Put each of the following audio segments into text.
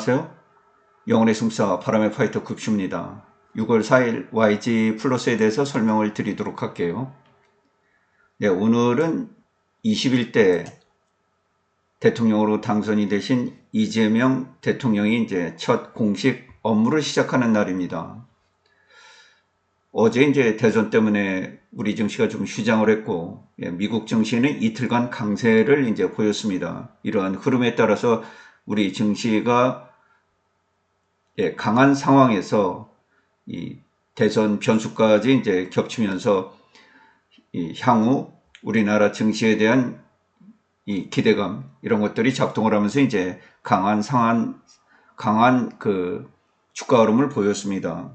안녕하세요. 영혼의 승사 바람의 파이터 급슈입니다. 6월 4일 YG 플러스에 대해서 설명을 드리도록 할게요. 네, 오늘은 21대 대통령으로 당선이 되신 이재명 대통령이 이제 첫 공식 업무를 시작하는 날입니다. 어제 이제 대선 때문에 우리 증시가 좀 휴장을 했고, 예, 미국 증시는 이틀간 강세를 이제 보였습니다. 이러한 흐름에 따라서 우리 증시가 예, 강한 상황에서 이 대선 변수까지 이제 겹치면서 이 향후 우리나라 증시에 대한 이 기대감 이런 것들이 작동을 하면서 이제 강한 상한 강한 그 주가 흐름을 보였습니다.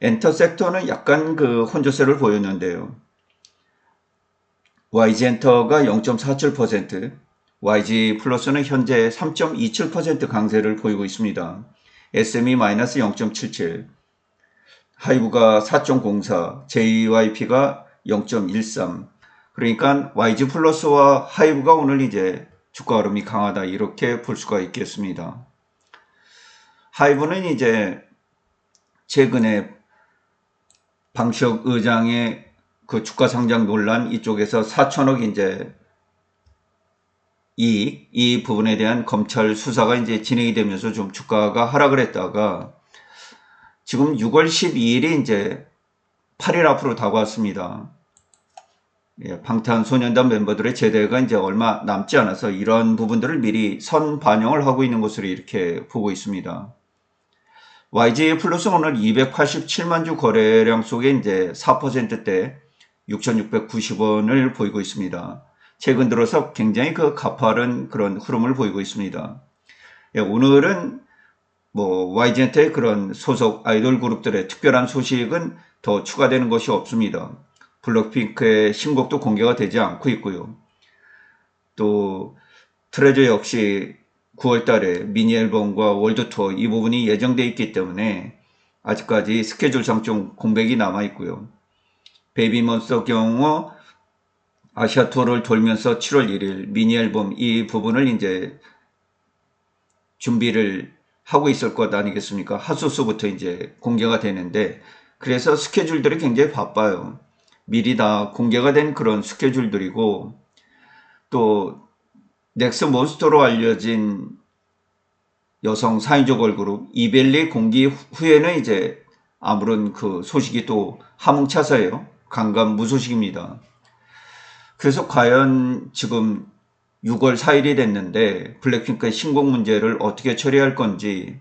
엔터 섹터는 약간 그 혼조세를 보였는데요. YG 엔터가 0.47%, YG 플러스는 현재 3.27% 강세를 보이고 있습니다. SME-0.77, 하이브가 4.04, JYP가 0.13. 그러니까 YG 플러스와 하이브가 오늘 이제 주가 흐름이 강하다 이렇게 볼 수가 있겠습니다. 하이브는 이제 최근에 방시혁 의장의 그 주가 상장 논란 이쪽에서 4천억 이제 이익 이 부분에 대한 검찰 수사가 이제 진행이 되면서 좀 주가가 하락을 했다가 지금 6월 12일이 이제 8일 앞으로 다가왔습니다. 예, 방탄소년단 멤버들의 제대가 이제 얼마 남지 않아서 이런 부분들을 미리 선 반영을 하고 있는 것으로 이렇게 보고 있습니다. YG 플러스 오늘 287만 주 거래량 속에 이제 4%대 6,690원을 보이고 있습니다. 최근 들어서 굉장히 그 가파른 그런 흐름을 보이고 있습니다. 예, 오늘은 뭐 YG한테 그런 소속 아이돌 그룹들의 특별한 소식은 더 추가되는 것이 없습니다. 블랙핑크의 신곡도 공개가 되지 않고 있고요. 또 트레저 역시 9월 달에 미니 앨범과 월드 투어 이 부분이 예정돼 있기 때문에 아직까지 스케줄상 좀 공백이 남아 있고요. 베이비몬스터 경우 아시아 투어를 돌면서 7월 1일 미니 앨범 이 부분을 이제 준비를 하고 있을 것 아니겠습니까? 하수수부터 이제 공개가 되는데 그래서 스케줄들이 굉장히 바빠요. 미리 다 공개가 된 그런 스케줄들이고 또 넥스 몬스터로 알려진 여성 4인조 걸그룹 이벨리 공기 후에는 이제 아무런 그 소식이 또 하뭉차서예요. 강감 무소식입니다. 그래서 과연 지금 6월 4일이 됐는데 블랙핑크의 신곡 문제를 어떻게 처리할 건지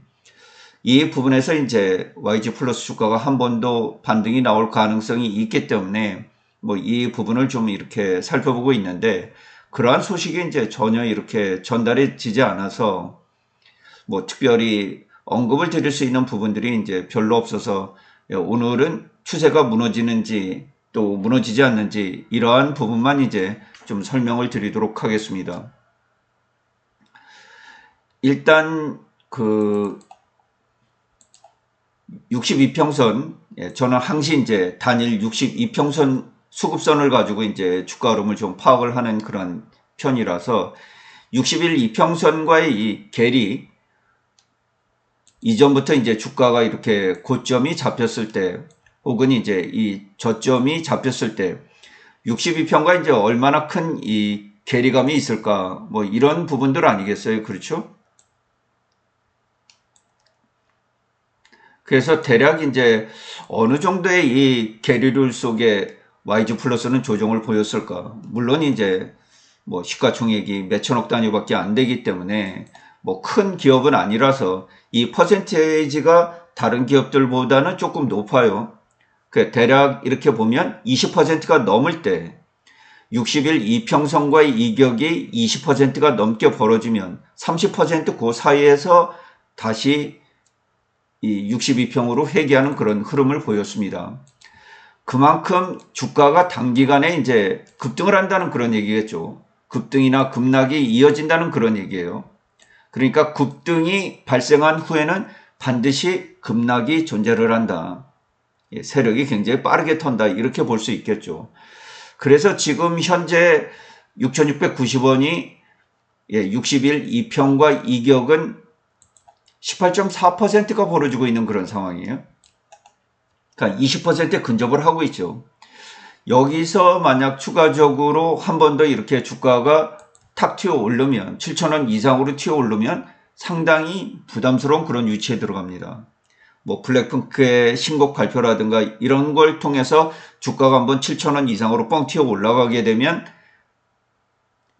이 부분에서 이제 YG 플러스 주가가 한 번도 반등이 나올 가능성이 있기 때문에 뭐 이 부분을 좀 이렇게 살펴보고 있는데 그러한 소식이 이제 전혀 이렇게 전달해지지 않아서 뭐 특별히 언급을 드릴 수 있는 부분들이 이제 별로 없어서 오늘은 추세가 무너지는지 또 무너지지 않는지 이러한 부분만 이제 좀 설명을 드리도록 하겠습니다. 일단 그 62평선 예, 저는 항시 이제 단일 62평선 수급선을 가지고 이제 주가 흐름을 좀 파악을 하는 그런 편이라서 60일 이평선과의 이 갭이 이전부터 이제 주가가 이렇게 고점이 잡혔을 때 혹은 이제 이 저점이 잡혔을 때 62평가 이제 얼마나 큰 이 괴리감이 있을까 뭐 이런 부분들 아니겠어요 그렇죠? 그래서 대략 이제 어느 정도의 이 괴리를 속에 YG 플러스는 조정을 보였을까 물론 이제 뭐 시가총액이 몇천억 단위밖에 안 되기 때문에 뭐 큰 기업은 아니라서 이 퍼센테이지가 다른 기업들보다는 조금 높아요. 그 대략 이렇게 보면 20%가 넘을 때 60일 이평선과의 이격이 20%가 넘게 벌어지면 30%그 사이에서 다시 이 62평으로 회귀하는 그런 흐름을 보였습니다. 그만큼 주가가 단기간에 이제 급등을 한다는 그런 얘기겠죠. 급등이나 급락이 이어진다는 그런 얘기예요. 그러니까 급등이 발생한 후에는 반드시 급락이 존재를 한다. 예, 세력이 굉장히 빠르게 턴다. 이렇게 볼 수 있겠죠. 그래서 지금 현재 6,690원이 60일 2평과 이격은 18.4%가 벌어지고 있는 그런 상황이에요. 그러니까 20%에 근접을 하고 있죠. 여기서 만약 추가적으로 한 번 더 이렇게 주가가 탁 튀어 오르면 7,000원 이상으로 튀어 오르면 상당히 부담스러운 그런 위치에 들어갑니다. 뭐 블랙핑크의 신곡 발표라든가 이런 걸 통해서 주가가 한번 7,000원 이상으로 뻥 튀어 올라가게 되면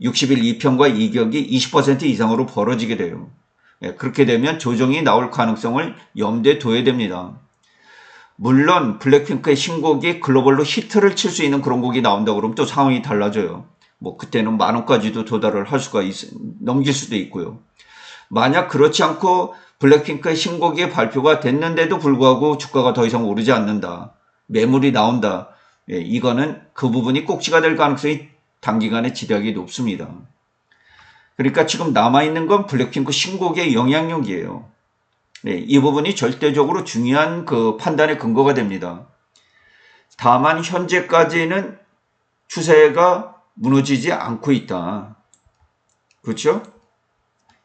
60일 2평과 이격이 20% 이상으로 벌어지게 돼요. 예, 그렇게 되면 조정이 나올 가능성을 염두에 둬야 됩니다. 물론 블랙핑크의 신곡이 글로벌로 히트를 칠 수 있는 그런 곡이 나온다 그러면 또 상황이 달라져요. 뭐 그때는 만 원까지도 도달을 할 수가 있, 넘길 수도 있고요. 만약 그렇지 않고 블랙핑크의 신곡이 발표가 됐는데도 불구하고 주가가 더 이상 오르지 않는다. 매물이 나온다. 예, 이거는 그 부분이 꼭지가 될 가능성이 단기간에 지대하게 높습니다. 그러니까 지금 남아있는 건 블랙핑크 신곡의 영향력이에요. 네, 이 부분이 절대적으로 중요한 그 판단의 근거가 됩니다. 다만 현재까지는 추세가 무너지지 않고 있다. 그렇죠?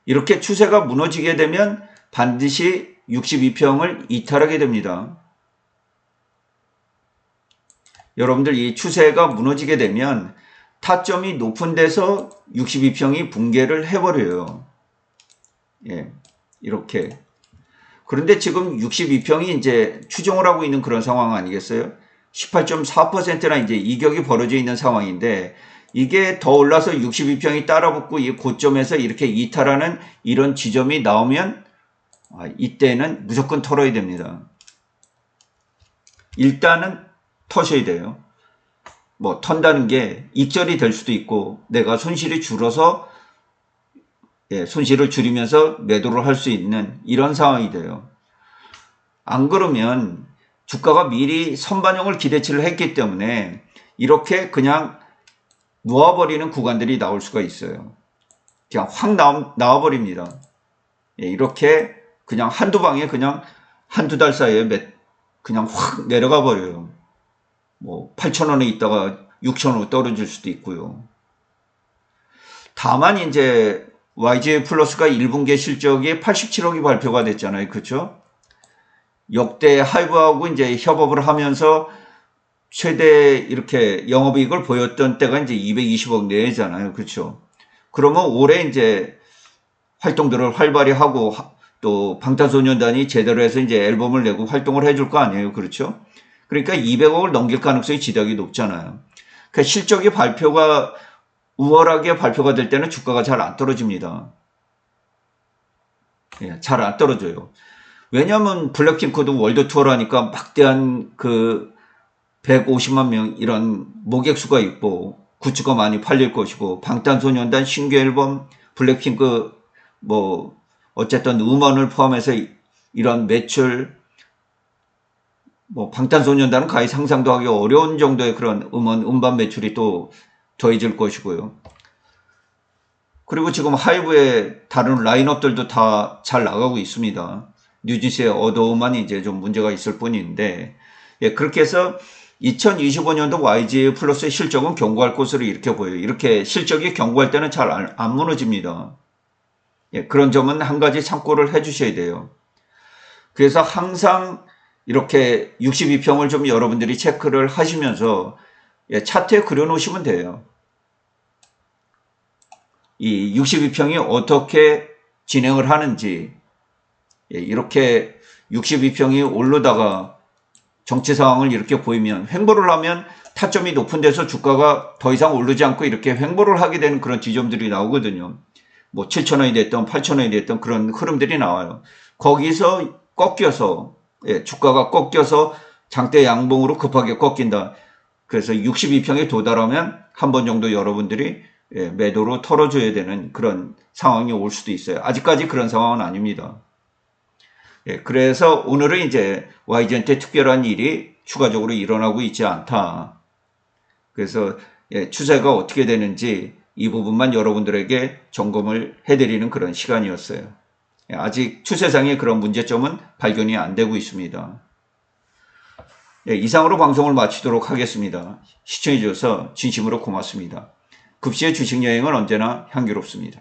이렇게 추세가 무너지게 되면 반드시 62평을 이탈하게 됩니다. 여러분들 이 추세가 무너지게 되면 타점이 높은 데서 62평이 붕괴를 해버려요. 예, 이렇게. 그런데 지금 62평이 이제 추정을 하고 있는 그런 상황 아니겠어요? 18.4%나 이제 이격이 벌어져 있는 상황인데 이게 더 올라서 62평이 따라붙고 이 고점에서 이렇게 이탈하는 이런 지점이 나오면 아, 이때는 무조건 털어야 됩니다. 일단은 터셔야 돼요. 뭐 턴다는 게 익절이 될 수도 있고 내가 손실이 줄어서 예, 손실을 줄이면서 매도를 할 수 있는 이런 상황이 돼요. 안 그러면 주가가 미리 선반영을 기대치를 했기 때문에 이렇게 그냥 놓아버리는 구간들이 나올 수가 있어요. 그냥 확 나와, 나와버립니다. 예, 이렇게 그냥 한두 방에 그냥 한두 달 사이에 몇, 그냥 확 내려가 버려요. 뭐 8천원에 있다가 6천원으로 떨어질 수도 있고요. 다만 이제 YG 플러스가 1분기 실적이 87억이 발표가 됐잖아요. 그렇죠? 역대 하이브하고 이제 협업을 하면서 최대 이렇게 영업이익을 보였던 때가 이제 220억 내잖아요. 그렇죠? 그러면 올해 이제 활동들을 활발히 하고 또 방탄소년단이 제대로 해서 이제 앨범을 내고 활동을 해줄 거 아니에요. 그렇죠? 그러니까 200억을 넘길 가능성이 지대하게 높잖아요. 그 실적이 발표가 우월하게 발표가 될 때는 주가가 잘 안 떨어집니다. 예, 잘 안 떨어져요. 왜냐하면 블랙핑크도 월드 투어라니까 막대한 그 150만 명 이런 모객 수가 있고 굿즈가 많이 팔릴 것이고 방탄소년단 신규 앨범 블랙핑크 뭐 어쨌든 음원을 포함해서 이런 매출 뭐 방탄소년단은 가히 상상도 하기 어려운 정도의 그런 음원 음반 매출이 또 더해질 것이고요. 그리고 지금 하이브의 다른 라인업들도 다 잘 나가고 있습니다. 뉴진스의 어도우만 이제 좀 문제가 있을 뿐인데 예, 그렇게 해서 2025년도 YG 플러스의 실적은 경고할 것으로 이렇게 보여요. 이렇게 실적이 경고할 때는 잘 안 무너집니다. 예, 그런 점은 한 가지 참고를 해 주셔야 돼요. 그래서 항상 이렇게 62평을 좀 여러분들이 체크를 하시면서 예, 차트에 그려놓으시면 돼요. 이 62평이 어떻게 진행을 하는지 예, 이렇게 62평이 오르다가 정치 상황을 이렇게 보이면 횡보를 하면 타점이 높은 데서 주가가 더 이상 오르지 않고 이렇게 횡보를 하게 되는 그런 지점들이 나오거든요. 뭐 7천원이 됐던 8천원이 됐던 그런 흐름들이 나와요. 거기서 꺾여서 예, 주가가 꺾여서 장대 양봉으로 급하게 꺾인다. 그래서 62평에 도달하면 한 번 정도 여러분들이 예, 매도로 털어줘야 되는 그런 상황이 올 수도 있어요. 아직까지 그런 상황은 아닙니다. 예, 그래서 오늘은 이제 YG한테 특별한 일이 추가적으로 일어나고 있지 않다. 그래서 예, 추세가 어떻게 되는지 이 부분만 여러분들에게 점검을 해드리는 그런 시간이었어요. 예, 아직 추세상의 그런 문제점은 발견이 안 되고 있습니다. 예, 이상으로 방송을 마치도록 하겠습니다. 시청해주셔서 진심으로 고맙습니다. 급시의 주식 여행은 언제나 향기롭습니다.